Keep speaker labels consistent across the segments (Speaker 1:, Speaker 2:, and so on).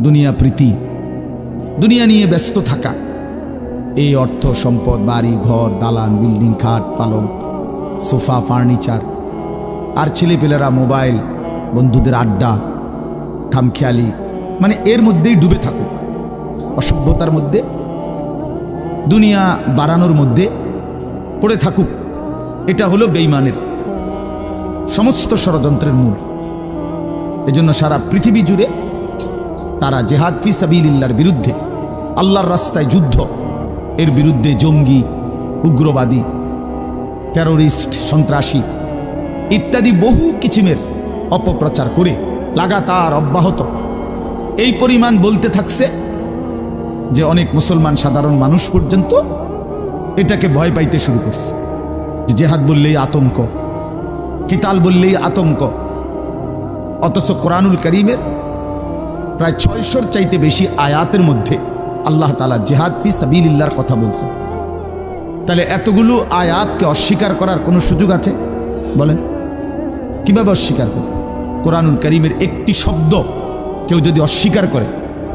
Speaker 1: দুনিয়া প্রীতি, দুনিয়া নিয়ে ব্যস্ত থাকা। এই অর্থ সম্পদ, বাড়ি, ঘর, দালান, বিল্ডিং, খাট পালং সোফা, ফার্নিচার আর ছেলেপেলেরা মোবাইল, বন্ধুদের আড্ডা, খামখেয়ালি মানে এর মধ্যেই ডুবে থাকুক। অসভ্যতার মধ্যে, দুনিয়া বাড়ানোর মধ্যে পড়ে থাকুক। এটা হলো বেইমানের সমস্ত ষড়যন্ত্রের মূল। এজন্য সারা পৃথিবী জুড়ে তারা জেহাদ ফি সাবিলিল্লার বিরুদ্ধে, আল্লাহর রাস্তায় যুদ্ধ, এর বিরুদ্ধে জঙ্গি, উগ্রবাদী টেরোরিস্ট সন্ত্রাসী ইত্যাদি বহু কিচিমের অপপ্রচার করে লাগাতার অব্যাহত। এই পরিমাণ বলতে থাকছে যে অনেক মুসলমান সাধারণ মানুষ পর্যন্ত এটাকে ভয় পাইতে শুরু করছে। যে জেহাদ বললেই আতঙ্ক, কিতাল বললেই আতঙ্ক, অথচ কোরআনুল করিমের প্রায় ছয়শোর চাইতে বেশি আয়াতের মধ্যে আল্লাহ তালা জেহাদ ফি সাবিল্লার কথা বলছেন। তাহলে এতগুলো আয়াতকে অস্বীকার করার কোনো সুযোগ আছে? বলেন। কীভাবে অস্বীকার করে কোরআনুল করিমের একটি শব্দ কেউ যদি অস্বীকার করে,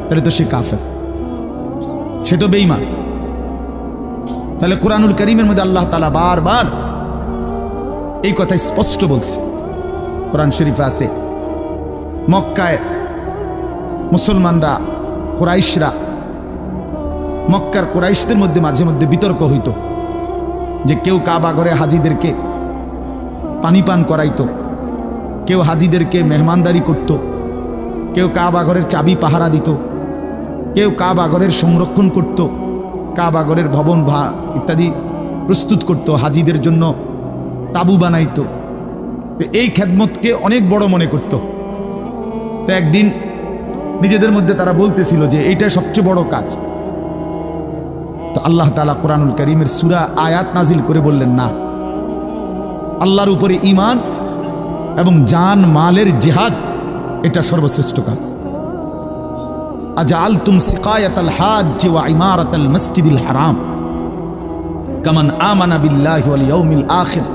Speaker 1: তাহলে তো সে কাফের। সে তো বেইমান তাহলে কোরআনুল করিমের মধ্যে আল্লাহ তালা বারবার এই কথা স্পষ্ট বলছে। কোরআন শরীফে আছে, মক্কায় মুসলমানরা, কোরাইশরা, মক্কার কোরাইশদের মধ্যে মাঝে মধ্যে বিতর্ক হইত যে কেউ কাবা ঘরে হাজিদেরকে পানি পান করাইতো, কেউ হাজিদেরকে মেহমানদারি করত, কেউ কাবা ঘরের চাবি পাহারা দিত, কেউ কাবা ঘরের সংরক্ষণ করত, কাবা ঘরের ভবন ভা ইত্যাদি প্রস্তুত করত, হাজিদের জন্য তাবু বানাইত। এই খেদমতকে অনেক বড় মনে করত। তো একদিন নিজেদের মধ্যে তারা বলতেছিল যে এইটা সবচেয়ে বড় কাজ। তো আল্লাহ তালা কোরআনুল করিমের সুরা আয়াত নাজিল করে বললেন, না। আল্লাহর উপরে ইমান এবং জান, মালের জেহাদ, এটা সর্বশ্রেষ্ঠ কাজ। আজআলতুম সিকায়াত আল হাজ ওয়া ইমারাত আল মসজিদিল হারাম। কামান আমানা বিল্লাহি ওয়াল ইয়াউমিল আখির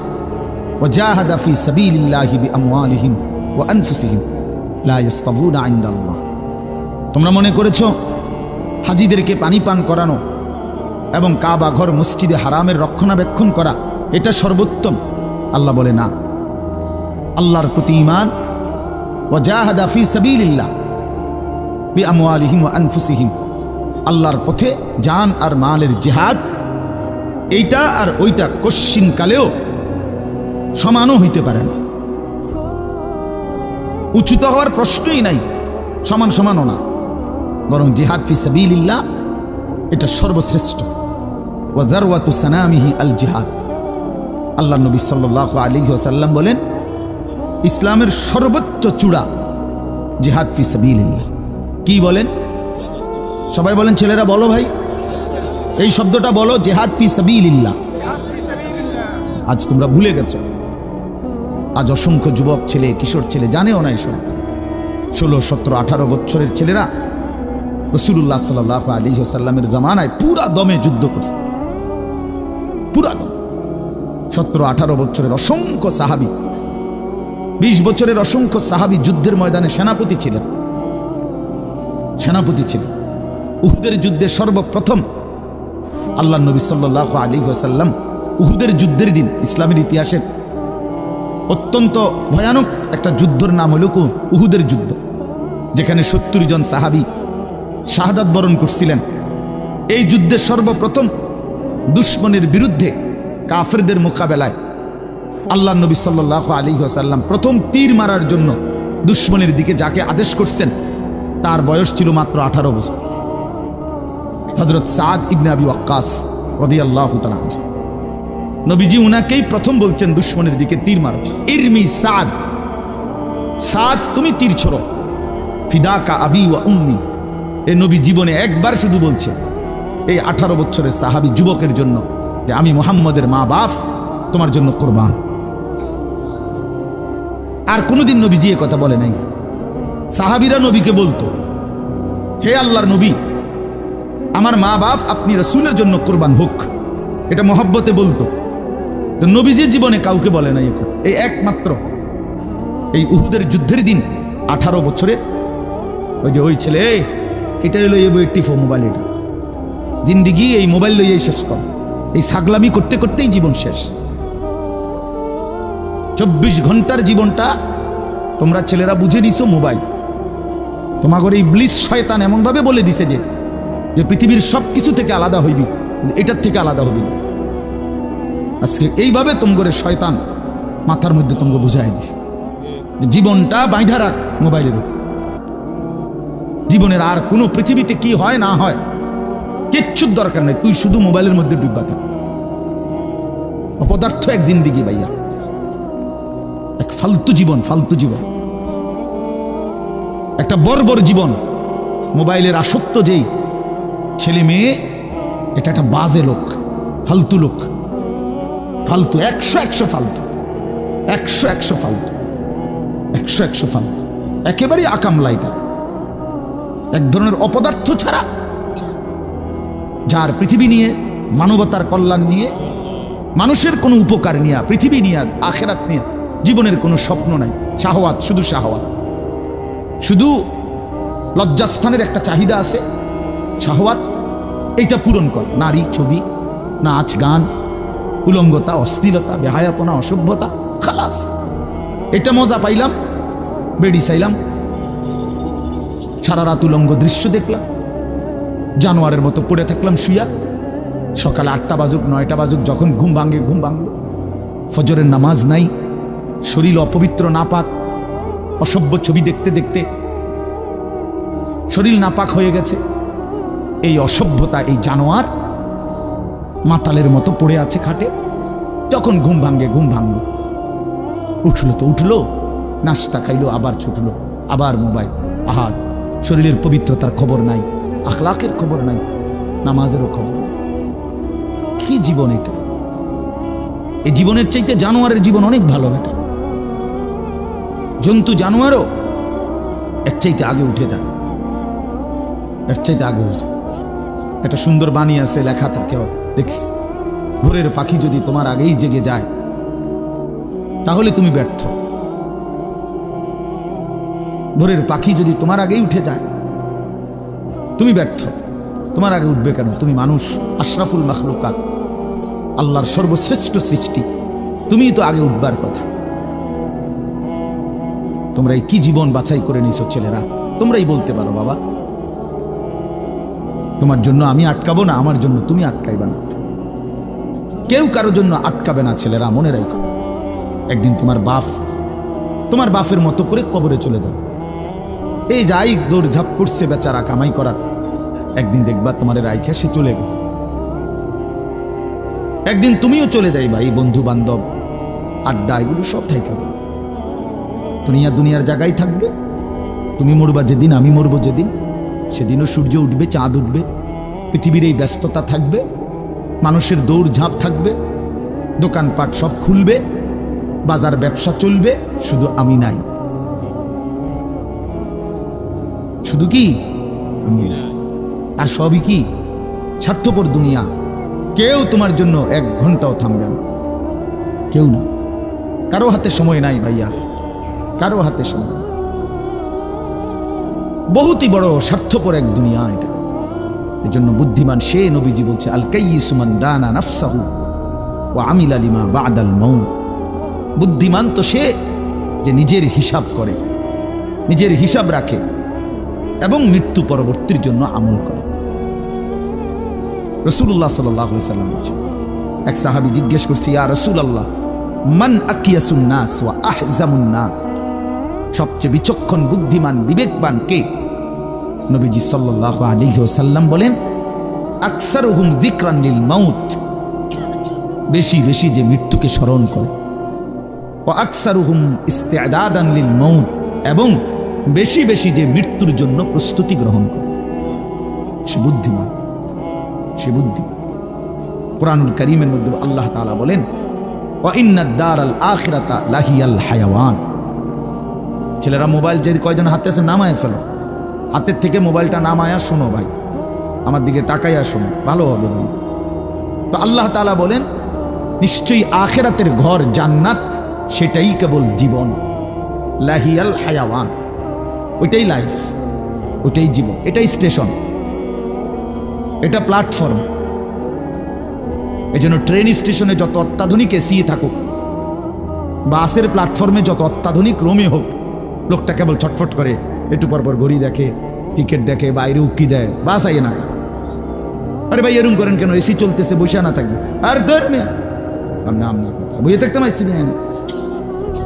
Speaker 1: ওয়া জাহাদা ফি সাবিলিল্লাহি বিআমওয়ালিহিম ওয়া আনফুসিহিম। লা ইস্তাবুনা ইনদাল্লাহ। তোমরা মনে করেছ হাজিদেরকে পানি পান করানো এবং কাবা ঘর মসজিদে হারামের রক্ষণাবেক্ষণ করা, এটা সর্বোত্তম? আল্লাহ বলে না। আল্লাহর প্রতি ইমান ও জাহাদা ফি সাবিলিল্লাহ বি আমওয়ালিহিম ওয়া আনফুসিহিম। আল্লাহর পথে জান আর মালের জেহাদ। এইটা আর ওইটা কশ্চিন কালেও সমানও হইতে পারে না। উচ্চুত হওয়ার প্রশ্নই নাই, সমান সমানও না। বরং জিহাদ ফি সাবিলিল্লাহ, এটা সর্বশ্রেষ্ঠ। ও দারওয়াতু সানামিহি আল জিহাদ। আল্লাহ নবী সাল্লাহ আলী সাল্লাম বলেন, ইসলামের সর্বোচ্চ চূড়া জিহাদ ফি সাবিলিল্লাহ। কি বলেন? সবাই বলেন, ছেলেরা বলো ভাই। এই শব্দটা বলো, জেহাদ ফি সাবিলিল্লাহ। আজ তোমরা ভুলে গেছো। আজ অসংখ্য যুবক ছেলে, কিশোর ছেলে, জানেও না এসব। ষোলো, সতেরো, আঠারো বছরের ছেলেরা রসুল্লাহ সাল্লাহ আলী সাল্লামের জামানায় পুরা দমে যুদ্ধ করছে। পুরা দম। সতেরো, আঠারো বছরের অসংখ্য সাহাবি, বিশ বছরের অসংখ্য সাহাবি যুদ্ধের ময়দানে সেনাপতি ছিলেন। সেনাপতি ছিলেন। উহুদের যুদ্ধে সর্বপ্রথম আল্লাহ নবী সাল্লাহ আলী সাল্লাম উহুদের যুদ্ধের দিন, ইসলামের ইতিহাসের অত্যন্ত ভয়ানক একটা যুদ্ধের নাম হল উহুদের যুদ্ধ। যেখানে সত্তর জন সাহাবি শাহাদাত বরণ করছিলেন। এই যুদ্ধে সর্বপ্রথম দুশ্মনের বিরুদ্ধে কাফেরদের মোকাবেলায় আল্লাহ নবী সাল্লাহ আলী সাল্লাম প্রথম তীর মারার জন্য দুশ্মনের দিকে যাকে আদেশ করছেন, তার বয়স ছিল মাত্র আঠারো বছর। হজরত সাদ ইবনে আবি ওয়াক্কাস রদি আল্লাহ নবীজি উনাকেই প্রথম বলছেন দুশ্মনের দিকে তীর মারো। ইরমি সাদ। সাদ, তুমি তীর ছড়ো। ফিদাকা আবি ওয়া উম্মি। এ নবী জীবনে একবার শুধু বলছে এই আঠারো বছরের সাহাবি যুবকের জন্য যে আমি মোহাম্মদের মা বাপ তোমার জন্য কোরবান। আর কোনোদিন নবীজি এ কথা বলে নাই। সাহাবিরা নবীকে বলতো হে আল্লাহর নবী আমার মা বাপ আপনি রসুলের জন্য কোরবান হোক। এটা মহব্বতে বলতো। তো নবীজি জীবনে কাউকে বলে নাই এই একমাত্র এই উহুদের যুদ্ধের দিন আঠারো বছরের ওই যে ওই ছেলে "এই, এটা হলো এই বইয়ের টিফো মোবাইল এটা। জিন্দিগি এই মোবাইল লইয়াই শেষ কর। এই ছাগলামি করতে করতেই জীবন শেষ। চব্বিশ ঘণ্টার জীবনটা তোমরা ছেলেরা বুঝে নিছো মোবাইল তোমাগর এই ব্লিস শয়তান এমনভাবে বলে দিছে যে যে পৃথিবীর সব কিছু থেকে আলাদা হইবি এটার থেকে আলাদা হইবি আজকে এইভাবে তোমগরে শয়তান মাথার মধ্যে তোমকে বুঝাই দিস জীবনটা বাইধা রাখ মোবাইলের উপর। জীবনের আর কোনো পৃথিবীতে কি হয়, না হয়, কিচ্ছুর দরকার নেই। তুই শুধু মোবাইলের মধ্যে ডুববা থাক অপদার্থ এক জিন্দিগি, ভাইয়া। এক ফালতু জীবন ফালতু জীবন। একটা বর্বর জীবন। মোবাইলের আসক্ত যেই ছেলে মেয়ে, এটা একটা বাজে লোক, ফালতু লোক। ফালতু, একশো একশো ফালতু। একশো একশো ফালতু। একশো একশো ফালতু। একেবারেই আকাম লাইটা এক ধরনের অপদার্থ ছাড়া, যার পৃথিবী নিয়ে, মানবতার কল্যাণ নিয়ে, মানুষের কোনো উপকার নিয়ে, পৃথিবী নিয়ে, আখেরাত নিয়ে জীবনের কোনো স্বপ্ন নাই। শাহওয়াত, শুধু শাহওয়াত। শুধু লজ্জাস্থানের একটা চাহিদা আছে। শাহওয়াত এইটা পূরণ কর। নারী, ছবি, নাচ, গান, উলঙ্গতা অস্থিরতা বেহায়াপনা, অসভ্যতা, খালাস। এটা মজা পাইলাম, বেড়ি চাইলাম সারা রাত উলঙ্গ দৃশ্য দেখলাম। জানোয়ারের মতো পড়ে থাকলাম শুয়া সকাল আটটা বাজুক, নয়টা বাজুক, যখন ঘুম ভাঙে, ঘুম ভাঙল। ফজরের নামাজ নাই, শরীর অপবিত্র, নাপাক, অসভ্য ছবি দেখতে দেখতে শরীর নাপাক হয়ে গেছে। এই অসভ্যতা, এই জানোয়ার মাতালের মতো পড়ে আছে খাটে। যখন ঘুম ভাঙ্গে ঘুম ভাঙল। উঠল তো উঠল, নাস্তা খাইলো, আবার ছুটলো, আবার মোবাইল, আহাত। শরীরের পবিত্রতার খবর নাই, আখলাকের খবর নাই, নামাজেরও খবর কি জীবন এটা? এই জীবনের চাইতে জানোয়ারের জীবন অনেক ভালো এটা। জন্তু জানোয়ারও এর চাইতে আগে উঠে যায়। এর চাইতে আগে উঠে একটা সুন্দর বাণী আছে, লেখা থাকে, দেখছি। ভোরের পাখি যদি তোমার আগেই জেগে যায়, তাহলে তুমি ব্যর্থ। ভোরের পাখি যদি তোমার আগেই উঠে যায়, তুমি ব্যর্থ। তোমার আগে উঠবে কেন? তুমি মানুষ, আশরাফুল মাখলুকাত, আল্লাহর সর্বশ্রেষ্ঠ সৃষ্টি। তুমিই তো আগে উঠবার কথা। তোমরা এই কি জীবন বাছাই করে নিছো ছেলেরা? তোমরাই বলতে পারো বাবা। তোমার জন্য আমি আটকাবো না, আমার জন্য তুমি আটকাইবা না। কেউ কারোর জন্য আটকাবে না ছেলেরা, মনে রাখো। একদিন তোমার বাপ, তোমার বাপের মতো করে কবরে চলে যাবে। এই যাই দৌড়ঝাপ করছে বেচারা কামাই করার। একদিন দেখবা তোমার রাইখা সে চলে গেছে। একদিন তুমিও চলে যাইবা এই বন্ধু বান্ধব আড্ডা এগুলো সব থাইকা যাবে। দুনিয়া দুনিয়ার জায়গায় থাকবে। তুমি মরবা যেদিন, আমি মরবো যেদিন। সেদিনও সূর্য উঠবে, চাঁদ উঠবে। পৃথিবীর এই ব্যস্ততা থাকবে। মানুষের দৌড়ঝাঁপ থাকবে। দোকানপাট সব খুলবে। বাজার ব্যবসা চলবে। শুধু আমি নাই। শুধু কি? আর সবই কি? স্বার্থপর দুনিয়া। কেউ তোমার জন্য এক ঘন্টাও থামবে না। কেউ না। কারও হাতে সময় নাই ভাইয়া। কারও হাতে সময় বহুতই বড় স্বার্থপর এক দুনিয়া এটা। এজন্য বুদ্ধিমান সে নবীজি বলছে আল কাইয়িসুমান দানা নাফসাহু ও আমিল আলিমা বাদাল মৌ বুদ্ধিমান তো সে যে নিজের হিসাব করে, নিজের হিসাব রাখে। এবং মৃত্যু পরবর্তীর জন্য আমল করে। রসুল্লাহ সাল্লাম এক সাহাবি জিজ্ঞেস করছে, ইয়া রসুল আল্লাহ মান আকিয়াসুন নাস ওয়া আহজামুন সবচেয়ে বিচক্ষণ, বুদ্ধিমান, বিবেকবান কে? নবীজি সাল্লাল্লাহু আলাইহি ওয়াসাল্লাম বলেন, আকসারুহুম যিকরান লিল মাউত। বেশি বেশি যে মৃত্যুকে স্মরণ করে। ও আকসারুহুম ইস্তেদাদান লিল মাউত। এবং বেশি বেশি যে মৃত্যুর জন্য প্রস্তুতি গ্রহণ করে। সে বুদ্ধিমান সে বুদ্ধিমান। কোরআনুল করিমের মধ্যে আল্লাহ তাআলা বলেন, ওয়া ইন্নাদ দারাল আখিরাতা লাহিয়াল হায়াওয়ান। ছেলেরা মোবাইল যদি কয়জন হাতে আছে নামায় ফেলো। হাতের থেকে মোবাইলটা নামায়া, শোনো ভাই। আমার দিকে তাকাইয়া শোনো, ভালো হবে ভাই। তো আল্লাহ তাআলা বলেন, নিশ্চয়ই আখেরাতের ঘর জান্নাত, সেটাই কেবল জীবন। লাহিয়াল হায়াওয়ান। ওইটাই লাইফ ওইটাই জীবন, এটাই স্টেশন এটা প্ল্যাটফর্ম এই জন্য ট্রেন স্টেশনে যত অত্যাধুনিক এসি থাকুক, বাসের প্ল্যাটফর্মে যত অত্যাধুনিক রোমে হোক, লোকটা কেবল ছটফট করে, একটু পর পর ঘড়ি দেখে টিকিট দেখে, বাইরে উকি দেয়, বাস আইয়ে না আরে ভাই, এরম করেন কেন? এসি চলতেছে, বসে না থাকবে। আর ধর মেয়া আমি নাম না বুঝে থাকতাম আসছি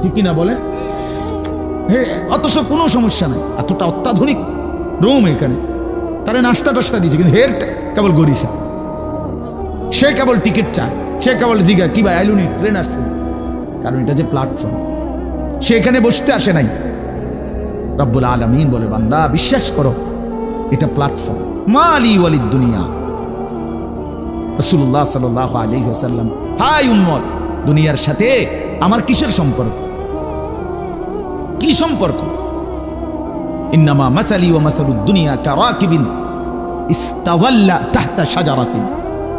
Speaker 1: ঠিক কিনা বলে? অথচ কোনো সমস্যা নাই। এতটা অত্যাধুনিক রুম এখানে। তারা নাস্তা টাস্তা দিয়েছে, কিন্তু হের কেবল গরিসা। সে কেবল টিকিট চায়, সে কেবল জিগা, কি ভাই আইলুনি ট্রেন আসছে। কারণ এটা যে প্ল্যাটফর্ম সে এখানে বসতে আসে নাই। রব্বুল আলমিন বলে, বান্দা, বিশ্বাস করো, এটা প্ল্যাটফর্ম মালি ওয়ালিদ দুনিয়া। রসুল্লাহ সাল্লাহ আলী হাসাল্লাম হাই উম্মত, দুনিয়ার সাথে আমার কিসের সম্পর্ক? কি সম্পর্ক? ইন্নামা মাসালি ও মাসালুদ দুনিয়া কারাকিবিন ইস্তাওয়াল্লা তাহতা শাজারাতিন,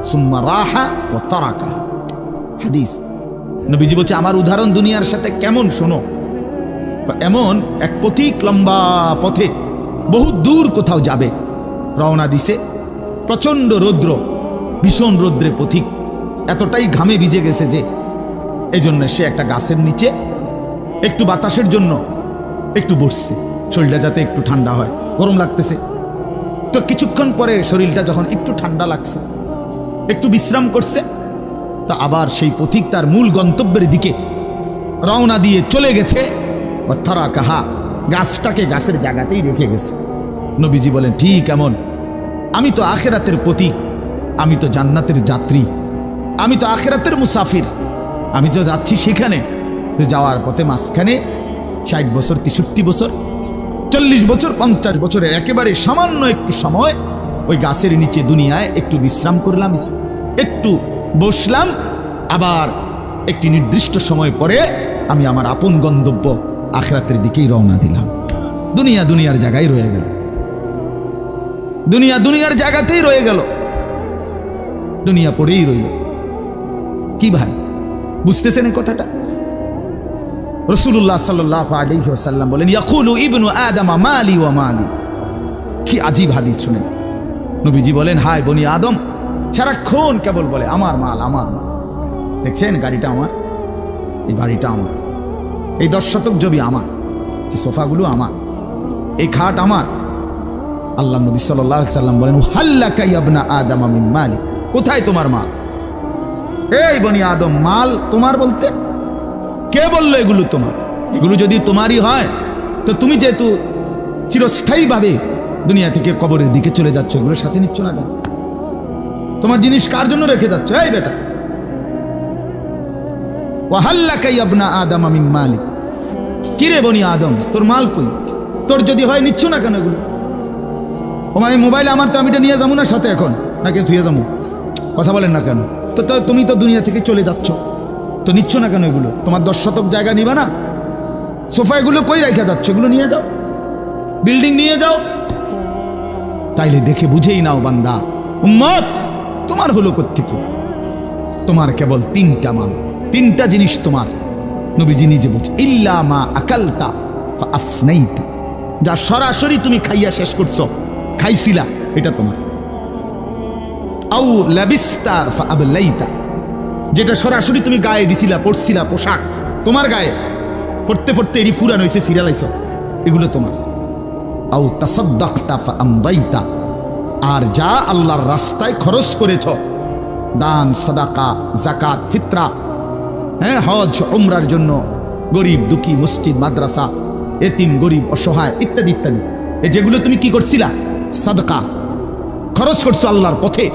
Speaker 1: সুম্মা রাহা ও তারাকা। হাদিস। নবীজি বলছে, আমার উদাহরণ দুনিয়ার সাথে কেমন শোনো? এমন এক পথিক লম্বা পথে বহু দূর কোথাও যাবে। রওনা দিছে প্রচণ্ড রৌদ্র, ভীষণ রৌদ্রে পথিক। এতটাই ঘামে ভিজে গেছে যে এই জন্য সে একটা গাছের নিচে একটু বাতাসের জন্য একটু বসছে। শরীরটা যাতে একটু ঠান্ডা হয়। গরম লাগতেছে। তো কিছুক্ষণ পরে শরীরটা যখন একটু ঠান্ডা লাগছে, একটু বিশ্রাম করছে, তা আবার সেই পথিক তার মূল গন্তব্যের দিকে রওনা দিয়ে চলে গেছে। অর্থারা কাহা গাছটাকে গাছের জায়গাতেই রেখে গেছে। নবীজি বলেন, ঠিক এমন। আমি তো আখেরাতের প্রতীক আমি তো জান্নাতের যাত্রী। আমি তো আখেরাতের মুসাফির। আমি তো যাচ্ছি সেখানে। যাওয়ার পথে মাঝখানে ষাট বছর, তেষট্টি বছর, চল্লিশ বছর, পঞ্চাশ বছরের একেবারে সামান্য একটু সময় ওই গাছের নিচে দুনিয়ায় একটু বিশ্রাম করলাম একটু বসলাম। আবার একটি নির্দিষ্ট সময় পরে আমি আমার আপন গন্তব্য আখরাতের দিকেই রওনা দিলাম। দুনিয়া দুনিয়ার জায়গায় রয়ে গেল। দুনিয়া দুনিয়ার জায়গাতেই রয়ে গেল। দুনিয়া পড়েই রইল। কি ভাই, বুঝতেছেন কথাটা? রসুল্লাহ সাল্লাহ আলাইহি ওয়াসাল্লাম বলেন, ইয়াকুলু ইবনু আদামা মালি ওয়া মালি। কি আজীব হাদিস শুনেন। নবীজি বলেন হাই বনি আদম, সারাক্ষণ কেবল বলে, আমার মাল আমার মাল। দেখছেন গাড়িটা আমার? এই বাড়িটা আমার। এই দশ শতক জমি আমার। এই সোফাগুলো আমার। এই খাট আমার। আল্লাহ নবী সাল্লাহ সাল্লাম বলেন হাল্লা কাইয়াবনা আদম আমিন মালিক। কোথায় তোমার মাল? এই বনি আদম, মাল তোমার বলতে কে বলল এগুলো তোমার? এগুলো যদি তোমারই হয়, তো তুমি যেহেতু চিরস্থায়ীভাবে দুনিয়া থেকে কবরের দিকে চলে যাচ্ছ এগুলো সাথে নিচ্ছ না কেন? তোমার জিনিস কার জন্য রেখে যাচ্ছ? এই বেটা। ওয়াহাল্লাকাই আবনা আদম আমিন মালিক। কিরে বনি আদম? তোর মাল কই? তোর যদি হয় নিচ্ছ না কেন এগুলো? ও মানে মোবাইল আমার, তো আমি এটা নিয়ে যাব না সাথে এখন? নাকি থুয়ে যাব? কথা বলেন না কেন? তো, তুমি তো দুনিয়া থেকে চলে যাচ্ছ। তো নিচ্ছ না কেন এগুলো? তোমার দশ শতক জায়গা নিবে না? সোফা এগুলো কই রেখে যাচ্ছ? এগুলো নিয়ে যাও। বিল্ডিং নিয়ে যাও। তাইলে দেখে বুঝেই নাও বান্দা। উম্মত, তোমার হলো কোত্থেকে? তোমার কেবল তিনটা মাল তিনটা জিনিস তোমার। নবীজি নিজে বলছে, ইল্লা মা আকালতা আফনাইতা। যা সরাসরি তুমি খাইয়া শেষ করছ। খাইছিলা, এটা তোমার। আউ লাবিস্তা আবলাইতা। যেটা সরাসরি তুমি গায়ে দিছিলা পড়ছিলা পোশাক। তোমার গায়ে পড়তে পড়তে এটি ফুরান হয়েছে সিরিয়ালাইছ এগুলো তোমার। আউ তাসাদ্দাকতা আর যা আল্লাহর রাস্তায় খরচ করেছ, দান, সাদাকা জাকাত ফিতরা হ্যাঁ হজ, উমরার জন্য, গরিব, দুঃখী, মসজিদ, মাদ্রাসা, এতিম, গরিব, অসহায়, ইত্যাদি ইত্যাদি। যেগুলো তুমি কি করছিলা? সাদকা। খরচ করছ আল্লাহর পথে।